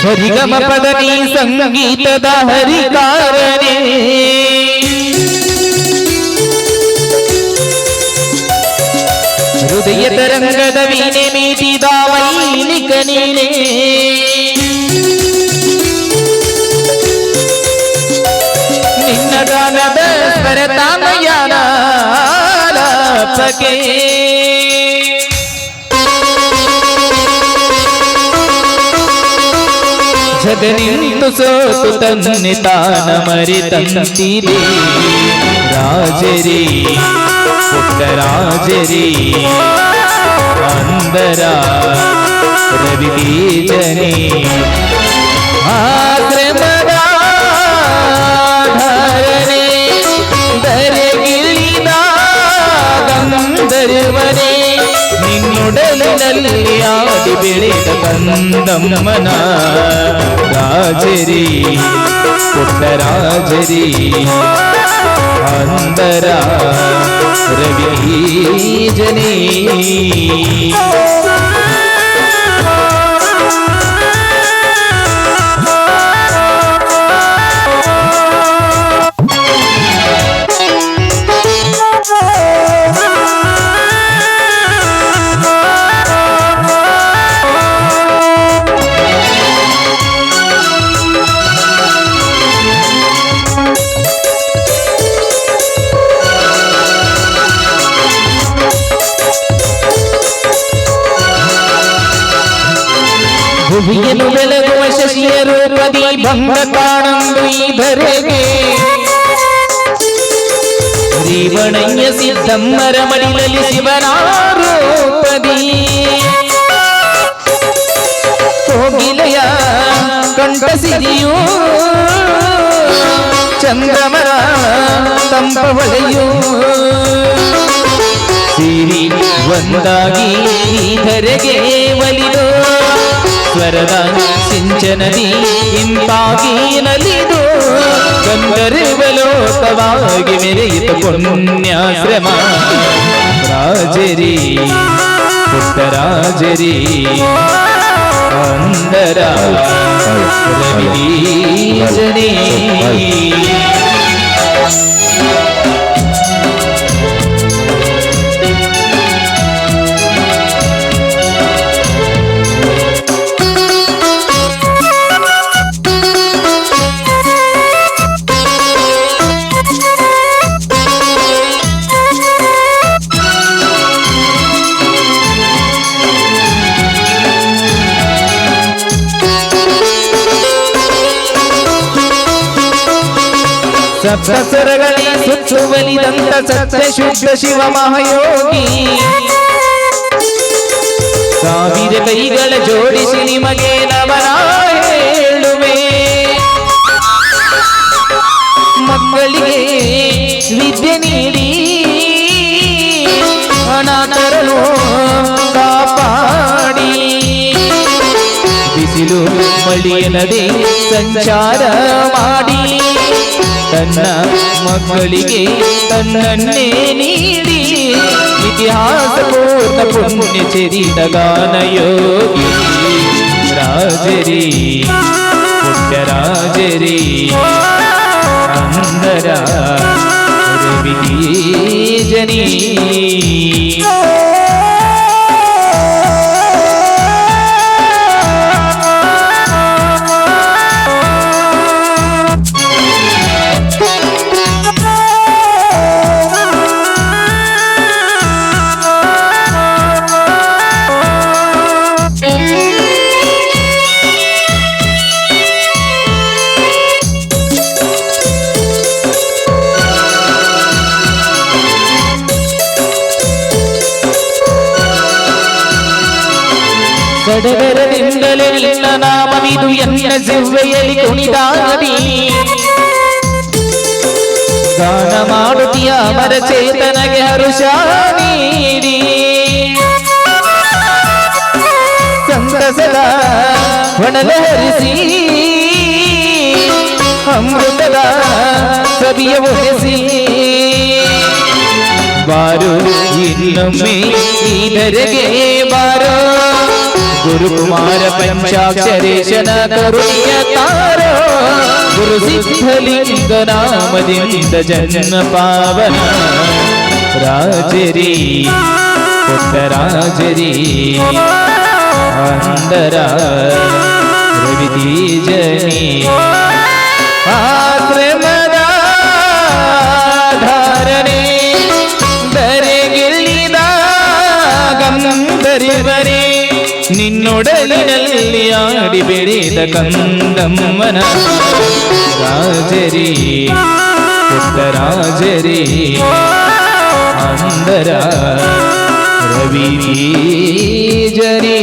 ಹರಿಗಮ ಪದನಿ ಸಂಗೀತದ ಹರಿಕಾರನೇ ಹೃದಯ ತರಂಗದ ವೀಣೆ ಮೀಟಿದ ವೈನಿಕ ನೀನೇ ನಿನ್ನ ಗಾನದ ಸ್ವರತಾನಯಾನ ಲಾಪಕೆ ಜಗನಿಂದು ಸೋತು ತನ್ನೆ ತಾನ ಮರೆತಂತಿದೆ ರಾಜರೇ ಪುಟ್ಟ ರಾಜರೇ ಅಂದರ ರವಿ ತೇಜನೇ ಆಶ್ರಮದ ಆಡಿ ಬೆಳೆದ ಕಂದಮ್ಮನ ರಾಜರಿ ಪುಟ್ಟ ರಾಜರಿ ಅಂದರ ರವಿಜನೇ ಭುವಿಯನ್ನು ಬೆಳಗುವ ಶಶಿಯ ರೂಪದಿ ಭಂಗ ಕಾಣಂದು ಈ ಧರೆಗೆ. ಜೀವಣಯ್ಯ ಸಿದ್ದಮ್ಮರ ಮಡಿಲಲ್ಲಿ ಶಿವನ ರೂಪದಿ ಕೋಗಿಲೆಯ ಕಂಠಸಿದಿಯೂ ಚಂದ್ರಮರ ತಂಪವಳೆಯೂ. ಸಿರಿ ಒಂದಾಗಿ ಈ ಧರೆಗೆ ಒಲಿದು. ಸ್ವರದ ಸಿಂಚನದಿ ಇಂಪಾಗಿ ನಲಿದು ಗಂಧರ್ವಲೋಕವಾಗಿ ಮೆರೆಯಿತು ಪುಣ್ಯಾಶ್ರಮ. ರಾಜರಿ ಪುಟ್ಟರಾಜರಿ ಅಂದರ ರವಿಜನೇ ಸಪ್ತಸ್ವರಗಳೇ ಸುತ್ತುವಲಿದಂತ ಸತ್ಯ ಶುದ್ಧ ಶಿವ ಮಹಾಯೋಗಿ. ಸಾವಿರ ಕೈಗಳ ಜೋಡಿಸಿ ನಿಮಗೆ ನಮನ ಹೇಳುವೆ. ಮಕ್ಕಳಿಗೆ ವಿದ್ಯೆ ನೀಡಿ. ಅನಾಥರನ್ನು ಕಾಪಾಡಿ. ಬಿಸಿಲು ಮಳಿಯನದೆ ಸಂಚಾರ ಮಾಡಿ. ತನ್ನ ಮಕ್ಕಳಿಗೆ ತನ್ನನ್ನೇ ನೀಡಿ ಇತಿಹಾಸ ಪೂರ್ಣ ಪುಣ್ಯ ಚರಿತ ಗಾನಯೋಗಿ ರಾಜರಿ ಪುಟ್ಟ ರಾಜರಿ ಅಂದರ ರವಿಜನಿ ಕಡಗರದಿಂದಲೇ ನಿನ್ನ ನಾಮವಿದು ಎನ್ನ ಜಿವ್ವೆಯಲ್ಲಿ ಕುಣಿದಾಗದಿ. ಗಾನ ಮಾಡುತ್ತೀಯ ಮರ ಚೇತನಗೆ ಹರುಷ ನೀಡಿ. ಸಂತಸದ ಒಣಲೆ ಹರಿಸಿ. ಅಮೃತದ ಸವಿಯ ಒರೆಸಿ. ಬಾರು ಇನ್ನೊಮ್ಮೆ ಇದರೆಗೆ ಬಾರೋ. ಗುರುಕುಮಾರ ಪಂಚಾಕ್ಷರೇಶನ ಕರುಣಿಯ ತಾರೋ ಗುರು ಸಿದ್ಧಲಿಂಗ ನಾಮದಿಂದ ಜನ್ಮ ಪಾವನ ರಾಜರಿ ಪುಟ್ಟರಾಜರಿ ಅಂದರ ರವಿತೀಜನಿ ಆಶ್ರಮದ ಧಾರಣೆ ದರೆಗಿಳಿದ ಗಂಧರಿವರೇ ನಿನ್ನೊಡಲಿನಲ್ಲಿ ಆಡಿ ಬೆಳೆದ ಕಂದಮ್ಮನ ರಾಜರಿ ಪುಟ್ಟರಾಜರಿ ಅಂದರ ರವಿ ಜರಿ